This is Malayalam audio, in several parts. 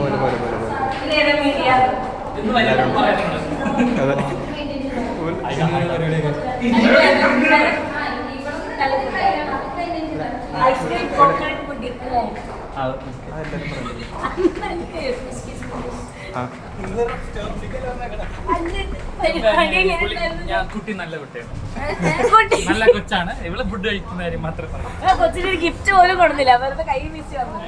പോലെ പോലെ പോലെ കുട്ടി നല്ല കുട്ടിയാണ് കുട്ടി നല്ല കൊച്ചാണ് ഇവൾ ഫുഡ് കഴിക്കുന്ന കാര്യം മാത്രമേ കൊച്ചിന് ഗിഫ്റ്റ് പോലും കൊടുത്തില്ല. അവരുടെ കൈ വീശി വന്നു.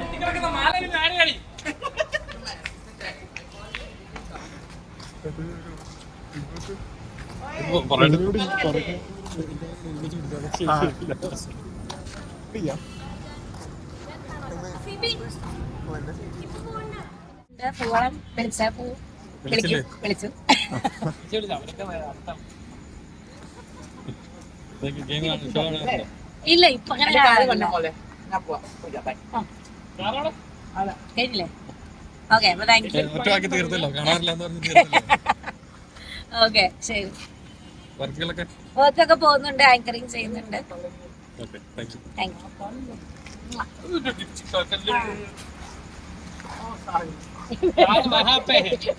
ഇല്ല ഇപ്പൊ അങ്ങനെ. കേട്ടില്ലേ? ഓക്കെ അപ്പൊ താങ്ക് യു ഓക്കെ ശരി. വർക്കൊക്കെ പോകുന്നുണ്ട് ആങ്കറിങ് ചെയ്യുന്നുണ്ട്. ഓക്കെ താങ്ക് യു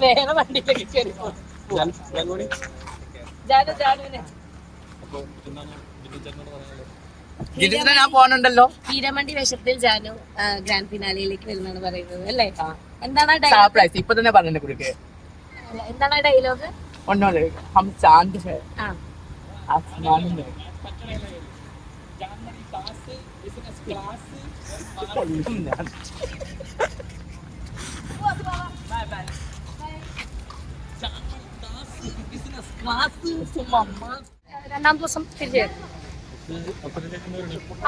വേറെ വണ്ടിയിലേക്ക് കയറി ജാനു ജാനുവിന്. ഞാൻ പോകണുണ്ടല്ലോ വീരമണ്ടി വേഷത്തിൽ ജാനു ഗ്രാൻഡ് ഫിനാലയിലേക്ക് വരുന്നാണ് പറയുന്നത് അല്ലേ? എന്താണ് സർപ്രൈസ് ഇപ്പൊ തന്നെ പറഞ്ഞു എന്താണ് ഡയലോഗ് ഹം ചാന്ദ് ഹെ ആ. ആസ്മാൻ में രണ്ടാം ദിവസം തിരിച്ചു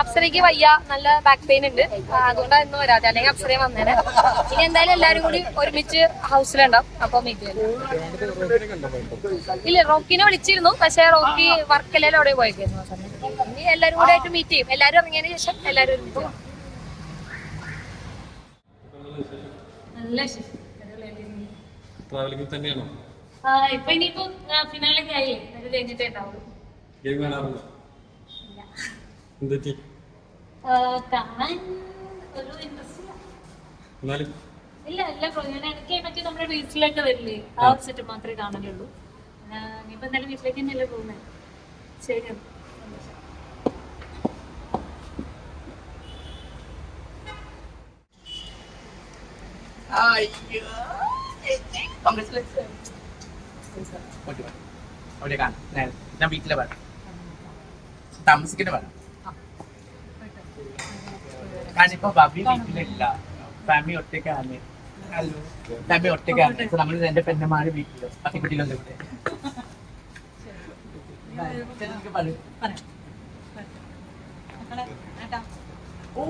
അപ്സരയ്ക്ക് വയ്യ നല്ല ബാക്ക് പെയിൻ ഉണ്ട്. അതുകൊണ്ടാ അതുകൊണ്ടാണ് ഇന്ന് വരാതെ അല്ലെങ്കിൽ അപ്സരയും വന്നേനെ. ഇനി എന്തായാലും എല്ലാരും കൂടി ഒരുമിച്ച് ഹൗസിലുണ്ടാവും അപ്പൊ മീറ്റ് ഇല്ല റോക്കിനെ വിളിച്ചിരുന്നു. പക്ഷെ റോക്കി വർക്ക് വർക്കലെല്ലാം അവിടെ പോയേക്കായിരുന്നു ഇനി എല്ലാരും കൂടെ ആയിട്ട് മീറ്റ് ചെയ്യും. എല്ലാരും ഇറങ്ങിയതിന് ശേഷം എല്ലാരും ഒരുമിച്ച്. നല്ല. ട്രാവലിംഗ് തന്നെയാണോ? ഇപ്പൊ ഇനിയിപ്പോ ഫിനാലൊക്കെ ആയില്ലേ? അത് കഴിഞ്ഞിട്ടേ ഉണ്ടാവുള്ളൂ. എന്തെറ്റി ആ, കാണാൻ ഒരു ഇൻട്രസ്റ്റ് ഇല്ല എന്നാലും? ഇല്ല എല്ലാ പ്രോഗ്രാം ഇടയ്ക്ക് മറ്റേ നമ്മുടെ വീട്ടിലൊക്കെ വരില്ലേ? ആ ഒരു സെറ്റ് മാത്രമേ കാണലുള്ളൂ. ആ, ഇനിയിപ്പോ എന്തായാലും വീട്ടിലേക്ക് തന്നെയല്ലേ പോകുന്നത് ശരി ഞാൻ ഞാൻ വീട്ടിലെ പറയാം താമസിക്കുന്ന പറയാം ഇപ്പൊ ബബി വീട്ടിലില്ല. ഫാമിലി ഒറ്റയ്ക്കാണ്. ഫാമിലി ഒറ്റയ്ക്കാണ്. നമ്മൾ എന്റെ പെണ്ണമാര് വീട്ടിൽ. പത്തിക്കുട്ടിയിലൊന്നും ഇവിടെ ഓ.